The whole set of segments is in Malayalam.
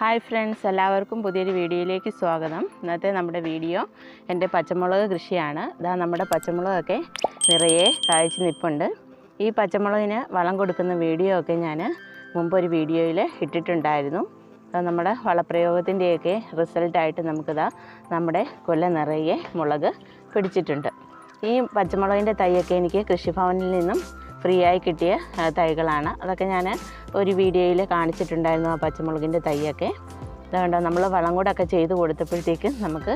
ഹായ് ഫ്രണ്ട്സ് എല്ലാവർക്കും പുതിയൊരു വീഡിയോയിലേക്ക് സ്വാഗതം. ഇന്നത്തെ നമ്മുടെ വീഡിയോ എന്റെ പച്ചമുളക് കൃഷിയാണ്. ഇതാ നമ്മുടെ പച്ചമുളകൊക്കെ നിറയെ കാഴ്ച നിൽപ്പുണ്ട് ഈ പച്ചമുളകിന് വളം കൊടുക്കുന്ന വീഡിയോ ഒക്കെ ഞാൻ മുമ്പൊരു വീഡിയോയിൽ ഇട്ടിട്ടുണ്ടായിരുന്നു. അത് നമ്മുടെ വളപ്രയോഗത്തിന്റെയൊക്കെ റിസൾട്ടായിട്ട് നമുക്കിതാ നമ്മുടെ കൊല്ല നിറയെ മുളക് പിടിച്ചിട്ടുണ്ട്. ഈ പച്ചമുളകിന്റെ തൈയൊക്കെ എനിക്ക് കൃഷിഭവനിൽ നിന്നും ഫ്രീ ആയി കിട്ടിയ തൈകളാണ്. അതൊക്കെ ഞാൻ ഒരു വീഡിയോയിൽ കാണിച്ചിട്ടുണ്ടായിരുന്നു ആ പച്ചമുളകിന്റെ തൈയൊക്കെ. അതുകൊണ്ട് നമ്മൾ വളം കൂടൊക്കെ ചെയ്ത് കൊടുത്തപ്പോഴത്തേക്കും നമുക്ക്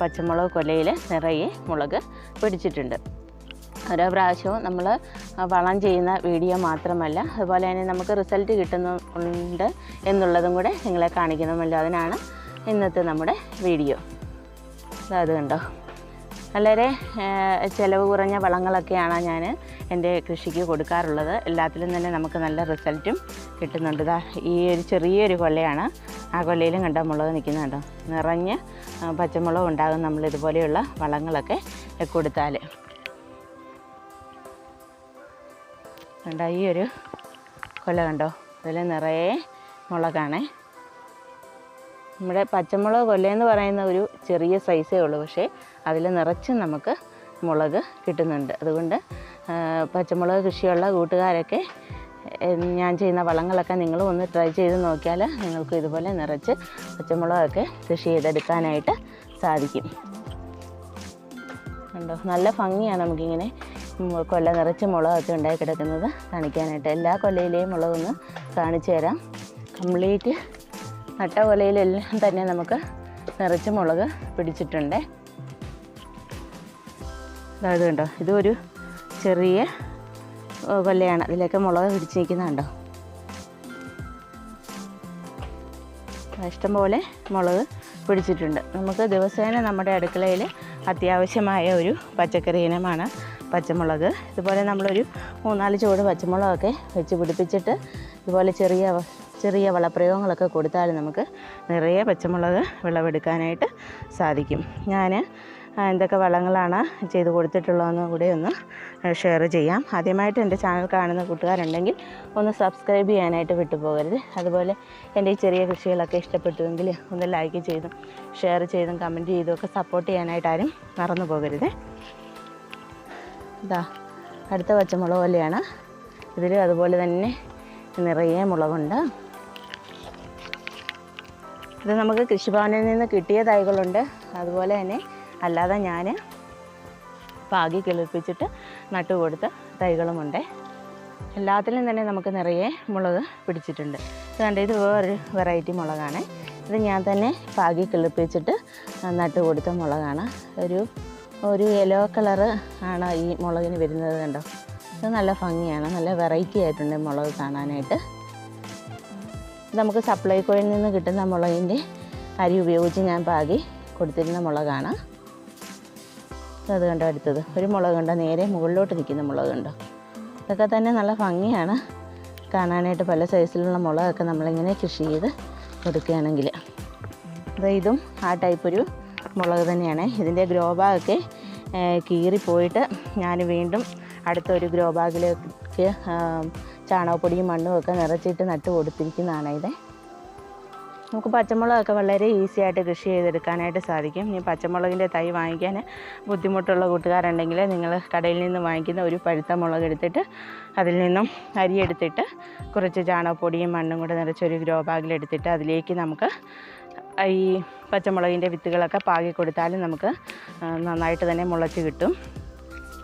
പച്ചമുളക് കൊലയിൽ നിറയെ മുളക് പിടിച്ചിട്ടുണ്ട്. ഓരോ പ്രാവശ്യവും നമ്മൾ വളം ചെയ്യുന്ന വീഡിയോ മാത്രമല്ല അതുപോലെ തന്നെ നമുക്ക് റിസൾട്ട് കിട്ടുന്നുണ്ട് എന്നുള്ളതും കൂടെ നിങ്ങളെ കാണിക്കണമല്ലോ അതിനാണ് ഇന്നത്തെ നമ്മുടെ വീഡിയോ. അത് കണ്ടോ. വളരെ ചിലവ് കുറഞ്ഞ വളങ്ങളൊക്കെയാണ് ഞാൻ എന്റെ കൃഷിക്ക് കൊടുക്കാറുള്ളത്. എല്ലാത്തിലും തന്നെ നമുക്ക് നല്ല റിസൾട്ടും കിട്ടുന്നുണ്ട്. ഇതാ ഈ ഒരു ചെറിയൊരു കൊല്ലയാണ് ആ കൊല്ലയിലും കണ്ട മുളക് നിൽക്കുന്നുണ്ടോ നിറഞ്ഞ് പച്ചമുളക് ഉണ്ടാകും നമ്മൾ ഇതുപോലെയുള്ള വളങ്ങളൊക്കെ കൊടുത്താൽ. ഈ ഒരു കൊല കണ്ടോ? ഇതിൽ നിറയെ മുളകാണേ. നമ്മുടെ പച്ചമുളക് കൊല്ലയെന്ന് പറയുന്ന ഒരു ചെറിയ സൈസേ ഉള്ളൂ. പക്ഷേ അതിൽ നിറച്ച് നമുക്ക് മുളക് കിട്ടുന്നുണ്ട്. അതുകൊണ്ട് പച്ചമുളക് കൃഷിയുള്ള കൂട്ടുകാരൊക്കെ ഞാൻ ചെയ്യുന്ന വളങ്ങളൊക്കെ നിങ്ങൾ ഒന്ന് ട്രൈ ചെയ്ത് നോക്കിയാൽ നിങ്ങൾക്ക് ഇതുപോലെ നിറച്ച് പച്ചമുളകൊക്കെ കൃഷി ചെയ്തെടുക്കാനായിട്ട് സാധിക്കും. കണ്ടോ? നല്ല ഭംഗിയാണ് നമുക്കിങ്ങനെ കൊല്ല നിറച്ച് മുളകൊക്കെ ഉണ്ടായി കിടക്കുന്നത് കാണിക്കാനായിട്ട്. എല്ലാ കൊല്ലയിലെയും മുളകൊന്ന് കാണിച്ചു തരാം. കംപ്ലീറ്റ് നട്ട കൊലയിലെല്ലാം തന്നെ നമുക്ക് നിറച്ച് മുളക് പിടിച്ചിട്ടുണ്ട്. അതായത് കണ്ടോ? ഇതൊരു ചെറിയ കൊല്ലയാണ് അതിലൊക്കെ മുളക് പിടിച്ച് നിൽക്കുന്നുണ്ടോ? ഇഷ്ടംപോലെ മുളക് പിടിച്ചിട്ടുണ്ട്. നമുക്ക് ദിവസേന നമ്മുടെ അടുക്കളയിൽ അത്യാവശ്യമായ ഒരു പച്ചക്കറി ഇനമാണ് പച്ചമുളക്. ഇതുപോലെ നമ്മളൊരു മൂന്നാൽ ചുവട് പച്ചമുളകൊക്കെ വെച്ച് പിടിപ്പിച്ചിട്ട് ഇതുപോലെ ചെറിയ ചെറിയ വളപ്രയോഗങ്ങളൊക്കെ കൊടുത്താൽ നമുക്ക് നിറയെ പച്ചമുളക് വിളവെടുക്കാനായിട്ട് സാധിക്കും. ഞാൻ എന്തൊക്കെ വളങ്ങളാണ് ചെയ്ത് കൊടുത്തിട്ടുള്ളതെന്ന് കൂടെ ഒന്ന് ഷെയർ ചെയ്യാം. ആദ്യമായിട്ട് എന്റെ ചാനൽ കാണുന്ന കൂട്ടുകാരുണ്ടെങ്കിൽ ഒന്ന് സബ്സ്ക്രൈബ് ചെയ്യാനായിട്ട് വിട്ടുപോകരുത്. അതുപോലെ എന്റെ ഈ ചെറിയ കൃഷികളൊക്കെ ഇഷ്ടപ്പെട്ടുവെങ്കിൽ ഒന്ന് ലൈക്ക് ചെയ്തും ഷെയർ ചെയ്തും കമന്റ് ചെയ്തും ഒക്കെ സപ്പോർട്ട് ചെയ്യാനായിട്ട് ആരും മറന്നു പോകരുത്. ഇതാ അടുത്ത പച്ചമുളക് പോലെയാണ്. ഇതിൽ അതുപോലെ തന്നെ നിറയെ മുളകുണ്ട്. ഇത് നമുക്ക് കൃഷിഭവനിൽ നിന്ന് കിട്ടിയ തൈകളുണ്ട്. അതുപോലെ തന്നെ അല്ലാതെ ഞാൻ പാകി കിളിപ്പിച്ചിട്ട് നട്ടുകൊടുത്ത തൈകളുമുണ്ട്. എല്ലാത്തിലും തന്നെ നമുക്ക് നിറയെ മുളക് പിടിച്ചിട്ടുണ്ട്. ഇത് കണ്ട ഇത് വേറൊരു വെറൈറ്റി മുളകാണ്. ഇത് ഞാൻ തന്നെ പാകി കിളിപ്പിച്ചിട്ട് നട്ട് കൊടുത്ത മുളകാണ്. ഒരു ഒരു യെല്ലോ കളറ് ആണ് ഈ മുളകിന് വരുന്നത് കണ്ടോ. ഇത് നല്ല ഭംഗിയാണ് നല്ല വെറൈറ്റി ആയിട്ടുണ്ട് മുളക് കാണാനായിട്ട്. നമുക്ക് സപ്ലൈകോയിൽ നിന്ന് കിട്ടുന്ന മുളകിന്റെ അരി ഉപയോഗിച്ച് ഞാൻ പാകി കൊടുത്തിരുന്ന മുളകാണ്. അത് കണ്ടോ അടുത്തത്? ഒരു മുളക് കണ്ടോ? നേരെ മുകളിലോട്ട് നിൽക്കുന്ന മുളക് കണ്ടോ? ഇതൊക്കെ തന്നെ നല്ല ഭംഗിയാണ്. കാണാനായിട്ട് പല സൈസിലുള്ള മുളകൊക്കെ നമ്മളിങ്ങനെ കൃഷി ചെയ്ത് കൊടുക്കുകയാണെങ്കിൽ. അപ്പോൾ ഇതും ആ ടൈപ്പ് ഒരു മുളക് തന്നെയാണ്. ഇതിന്റെ ഗ്രോ ബാഗൊക്കെ കീറിപ്പോയിട്ട് ഞാൻ വീണ്ടും അടുത്തൊരു ഗ്രോ ബാഗിലേക്ക് ചാണകപ്പൊടിയും മണ്ണും ഒക്കെ നിറച്ചിട്ട് നട്ട് കൊടുത്തിരിക്കുന്നതാണ് ഇത്. നമുക്ക് പച്ചമുളകൊക്കെ വളരെ ഈസി ആയിട്ട് കൃഷി ചെയ്തെടുക്കാനായിട്ട് സാധിക്കും. ഇനി പച്ചമുളകിന്റെ തൈ വാങ്ങിക്കാൻ ബുദ്ധിമുട്ടുള്ള കൂട്ടുകാരുണ്ടെങ്കിൽ നിങ്ങൾ കടയിൽ നിന്ന് വാങ്ങിക്കുന്ന ഒരു പഴുത്ത മുളക് എടുത്തിട്ട് അതിൽ നിന്നും അരിയെടുത്തിട്ട് കുറച്ച് ചാണകപ്പൊടിയും മണ്ണും കൂടെ നിറച്ചൊരു ഗ്രോ ബാഗിലെടുത്തിട്ട് അതിലേക്ക് നമുക്ക് ഈ പച്ചമുളകിന്റെ വിത്തുകളൊക്കെ പാകി കൊടുത്താലും നമുക്ക് നന്നായിട്ട് തന്നെ മുളച്ച് കിട്ടും.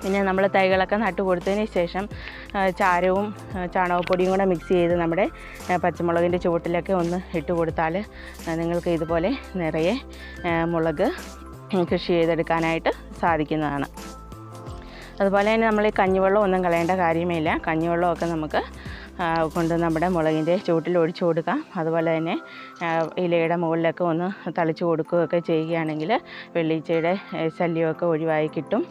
പിന്നെ നമ്മൾ തൈകളൊക്കെ നട്ടു കൊടുത്തതിന് ശേഷം ചാരവും ചാണകപ്പൊടിയും കൂടെ മിക്സ് ചെയ്ത് നമ്മുടെ പച്ചമുളകിന്റെ ചുവട്ടിലൊക്കെ ഒന്ന് ഇട്ട് കൊടുത്താൽ നിങ്ങൾക്ക് ഇതുപോലെ നിറയെ മുളക് കൃഷി ചെയ്തെടുക്കാനായിട്ട് സാധിക്കുന്നതാണ്. അതുപോലെ തന്നെ നമ്മൾ ഈ കഞ്ഞിവെള്ളം ഒന്നും കളയേണ്ട കാര്യമില്ല. കഞ്ഞിവെള്ളമൊക്കെ നമുക്ക് കൊണ്ട് നമ്മുടെ മുളകിന്റെ ചുവട്ടിൽ ഒഴിച്ചു കൊടുക്കാം. അതുപോലെ തന്നെ ഇലയുടെ മുകളിലൊക്കെ ഒന്ന് തളിച്ചു കൊടുക്കുകയൊക്കെ ചെയ്യുകയാണെങ്കിൽ വെള്ളീച്ചയുടെ ശല്യമൊക്കെ ഒഴിവായി കിട്ടും.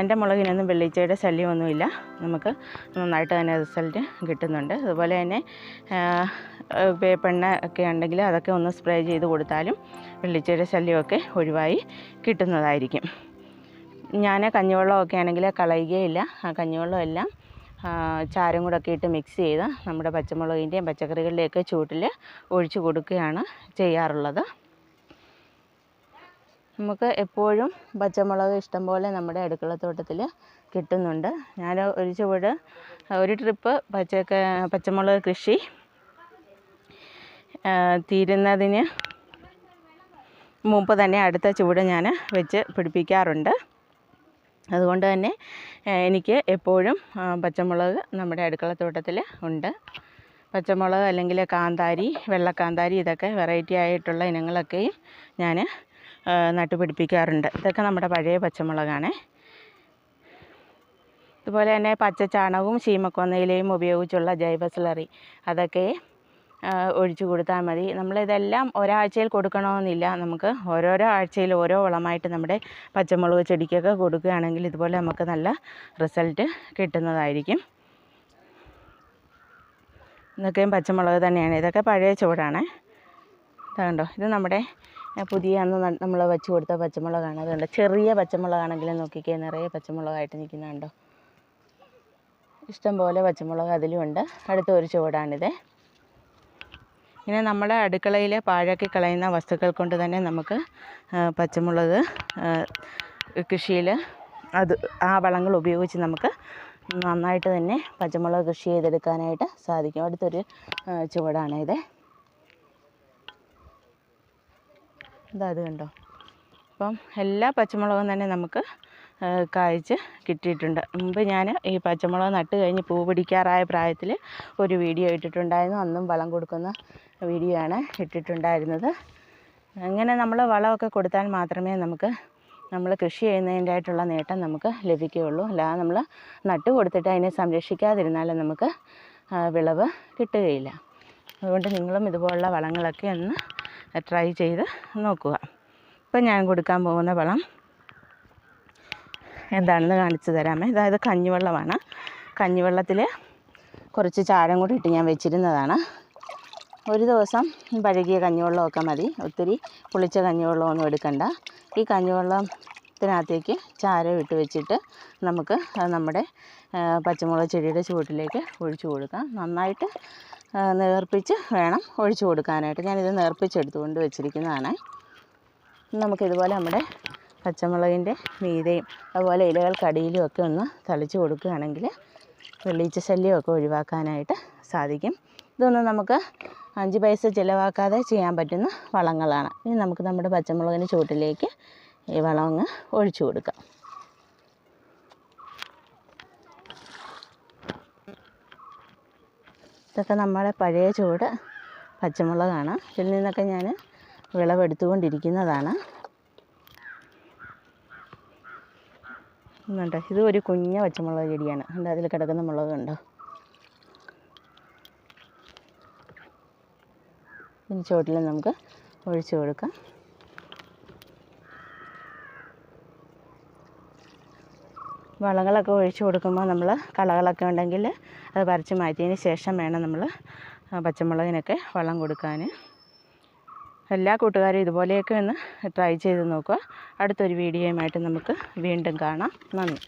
എന്റെ മുളകിനൊന്നും വെള്ളീച്ചയുടെ ശല്യമൊന്നുമില്ല. നമുക്ക് നന്നായിട്ട് തന്നെ റിസൾട്ട് കിട്ടുന്നുണ്ട്. അതുപോലെ തന്നെ വേപ്പെണ്ണ ഒക്കെ ഉണ്ടെങ്കിൽ അതൊക്കെ ഒന്ന് സ്പ്രേ ചെയ്ത് കൊടുത്താലും വെള്ളീച്ചയുടെ ശല്യമൊക്കെ ഒഴിവായി കിട്ടുന്നതായിരിക്കും. ഞാൻ കഞ്ഞിവെള്ളമൊക്കെ ആണെങ്കിൽ കളയുകയില്ല. ആ കഞ്ഞിവെള്ളം എല്ലാം ചാരം കൂടെ ഒക്കെ ഇട്ട് മിക്സ് ചെയ്ത് നമ്മുടെ പച്ചമുളകിന്റെയും പച്ചക്കറികളുടെയൊക്കെ ചൂട്ടിൽ ഒഴിച്ചു കൊടുക്കുകയാണ് ചെയ്യാറുള്ളത്. നമുക്ക് എപ്പോഴും പച്ചമുളക് ഇഷ്ടംപോലെ നമ്മുടെ അടുക്കളത്തോട്ടത്തിൽ കിട്ടുന്നുണ്ട്. ഞാൻ ഒരു ചുവട് ഒരു ട്രിപ്പ് പച്ചക്ക പച്ചമുളക് കൃഷി തീരുന്നതിന് മുമ്പ് തന്നെ അടുത്ത ചുവട് ഞാൻ വെച്ച് പിടിപ്പിക്കാറുണ്ട്. അതുകൊണ്ട് തന്നെ എനിക്ക് എപ്പോഴും പച്ചമുളക് നമ്മുടെ അടുക്കളത്തോട്ടത്തിൽ ഉണ്ട്. പച്ചമുളക് അല്ലെങ്കിൽ കാന്താരി വെള്ളക്കാന്താരി ഇതൊക്കെ വെറൈറ്റി ആയിട്ടുള്ള ഇനങ്ങളൊക്കെയും ഞാൻ നട്ടുപിടിപ്പിക്കാറുണ്ട്. ഇതൊക്കെ നമ്മുടെ പഴയ പച്ചമുളകാണ്. അതുപോലെ തന്നെ പച്ച ചാണകവും ശീമക്കൊന്നയിലയും ഉപയോഗിച്ചുള്ള ജൈവ സ്ലറി അതൊക്കെ ഒഴിച്ചു കൊടുത്താൽ മതി. നമ്മളിതെല്ലാം ഒരാഴ്ചയിൽ കൊടുക്കണമെന്നില്ല. നമുക്ക് ഓരോരോ ആഴ്ചയിൽ ഓരോ വളമായിട്ട് നമ്മുടെ പച്ചമുളക് ചെടിക്കൊക്കെ കൊടുക്കുകയാണെങ്കിൽ ഇതുപോലെ നമുക്ക് നല്ല റിസൾട്ട് കിട്ടുന്നതായിരിക്കും. ഇതൊക്കെയും പച്ചമുളക് തന്നെയാണ്. ഇതൊക്കെ പഴയ ചുവടാണ്. ഇതുണ്ടോ ഇത് നമ്മുടെ പുതിയ അന്ന് നമ്മൾ വെച്ച് കൊടുത്ത പച്ചമുളകാണ്. അതുകൊണ്ട് ചെറിയ പച്ചമുളകാണെങ്കിലും നോക്കിക്കേ നിറയെ പച്ചമുളകായിട്ട് നിൽക്കുന്നുണ്ടോ ഇഷ്ടം പോലെ പച്ചമുളക് അതിലുമുണ്ട് അടുത്ത ഒരു ചുവടാണിത്. ഇങ്ങനെ നമ്മുടെ അടുക്കളയിൽ പാഴാക്കി കളയുന്ന വസ്തുക്കൾ കൊണ്ട് തന്നെ നമുക്ക് പച്ചമുളക് കൃഷിയിൽ അത് ആ വളങ്ങൾ ഉപയോഗിച്ച് നമുക്ക് നന്നായിട്ട് തന്നെ പച്ചമുളക് കൃഷി ചെയ്തെടുക്കാനായിട്ട് സാധിക്കും. അടുത്തൊരു ചുവടാണ് ഇത് ഇതാ അത് കണ്ടോ. അപ്പം എല്ലാ പച്ചമുളകും തന്നെ നമുക്ക് കായ്ച്ച് കിട്ടിയിട്ടുണ്ട്. മുമ്പ് ഞാൻ ഈ പച്ചമുളക് നട്ട് കഴിഞ്ഞ് പൂ പിടിക്കാറായ പ്രായത്തിൽ ഒരു വീഡിയോ ഇട്ടിട്ടുണ്ടായിരുന്നു. അന്നും വളം കൊടുക്കുന്ന വീഡിയോ ആണ് ഇട്ടിട്ടുണ്ടായിരുന്നത്. അങ്ങനെ നമ്മൾ വളമൊക്കെ കൊടുത്താൽ മാത്രമേ നമുക്ക് നമ്മൾ കൃഷി ചെയ്യുന്നതിന്റെ ആയിട്ടുള്ള നേട്ടം നമുക്ക് ലഭിക്കുകയുള്ളൂ. അല്ലാതെ നമ്മൾ നട്ട് കൊടുത്തിട്ട് അതിനെ സംരക്ഷിക്കാതിരുന്നാൽ നമുക്ക് വിളവ് കിട്ടുകയില്ല. അതുകൊണ്ട് നിങ്ങളും ഇതുപോലുള്ള വളങ്ങളൊക്കെ ഒന്ന് ട്രൈ ചെയ്ത് നോക്കുക. ഇപ്പം ഞാൻ കൊടുക്കാൻ പോകുന്ന വളം എന്താണെന്ന് കാണിച്ചു തരാമേ. അതായത് കഞ്ഞിവെള്ളമാണ്. കഞ്ഞിവെള്ളത്തിൽ കുറച്ച് ചാരം കൂടി ഇട്ട് ഞാൻ വെച്ചിരുന്നതാണ്. ഒരു ദിവസം പഴകിയ കഞ്ഞിവെള്ളമൊക്കെ മതി. ഒത്തിരി പുളിച്ച കഞ്ഞിവെള്ളമൊന്നും എടുക്കണ്ട. ഈ കഞ്ഞിവെള്ളത്തിനകത്തേക്ക് ചാരം ഇട്ട് വെച്ചിട്ട് നമുക്ക് നമ്മുടെ പച്ചമുളക് ചെടിയുടെ ചുവട്ടിലേക്ക് ഒഴിച്ചു കൊടുക്കാം. നന്നായിട്ട് നേർപ്പിച്ച് വേണം ഒഴിച്ചു കൊടുക്കാനായിട്ട്. ഞാനിത് നേർപ്പിച്ചെടുത്തുകൊണ്ട് വെച്ചിരിക്കുന്നതാണ്. നമുക്കിതുപോലെ നമ്മുടെ പച്ചമുളകിന്റെ മീതയും അതുപോലെ ഇലകൾക്കടിയിലും ഒക്കെ ഒന്ന് തളിച്ച് കൊടുക്കുകയാണെങ്കിൽ വെള്ളീച്ച ശല്യമൊക്കെ ഒഴിവാക്കാനായിട്ട് സാധിക്കും. ഇതൊന്നും നമുക്ക് അഞ്ച് പൈസ ചിലവാക്കാതെ ചെയ്യാൻ പറ്റുന്ന വളങ്ങളാണ്. ഇനി നമുക്ക് നമ്മുടെ പച്ചമുളകിന് ചുവട്ടിലേക്ക് ഈ വളം അങ്ങ് ഒഴിച്ചു കൊടുക്കാം. ഇതൊക്കെ നമ്മുടെ പഴയ ചുവട് പച്ചമുളകാണ്. ഇതിൽ നിന്നൊക്കെ ഞാൻ വിളവെടുത്തുകൊണ്ടിരിക്കുന്നതാണ്. എന്നുണ്ട് ഇത് ഒരു കുഞ്ഞ പച്ചമുളക് ചെടിയാണ്. ഉണ്ട് അതിൽ കിടക്കുന്ന മുളക് കണ്ടോ? ഇനി ചുവട്ടിൽ നമുക്ക് ഒഴിച്ചു കൊടുക്കാം. വളങ്ങളൊക്കെ ഒഴിച്ചു കൊടുക്കുമ്പോൾ നമ്മൾ കളകളൊക്കെ ഉണ്ടെങ്കിൽ അത് പറിച്ച് മാറ്റിയതിന് ശേഷം വേണം നമ്മൾ പച്ചമുളകിനൊക്കെ വളം കൊടുക്കാൻ. എല്ലാ കൂട്ടുകാരും ഇതുപോലെയൊക്കെ ഒന്ന് ട്രൈ ചെയ്ത് നോക്കുക. അടുത്തൊരു വീഡിയോയുമായിട്ട് നമുക്ക് വീണ്ടും കാണാം. നന്ദി.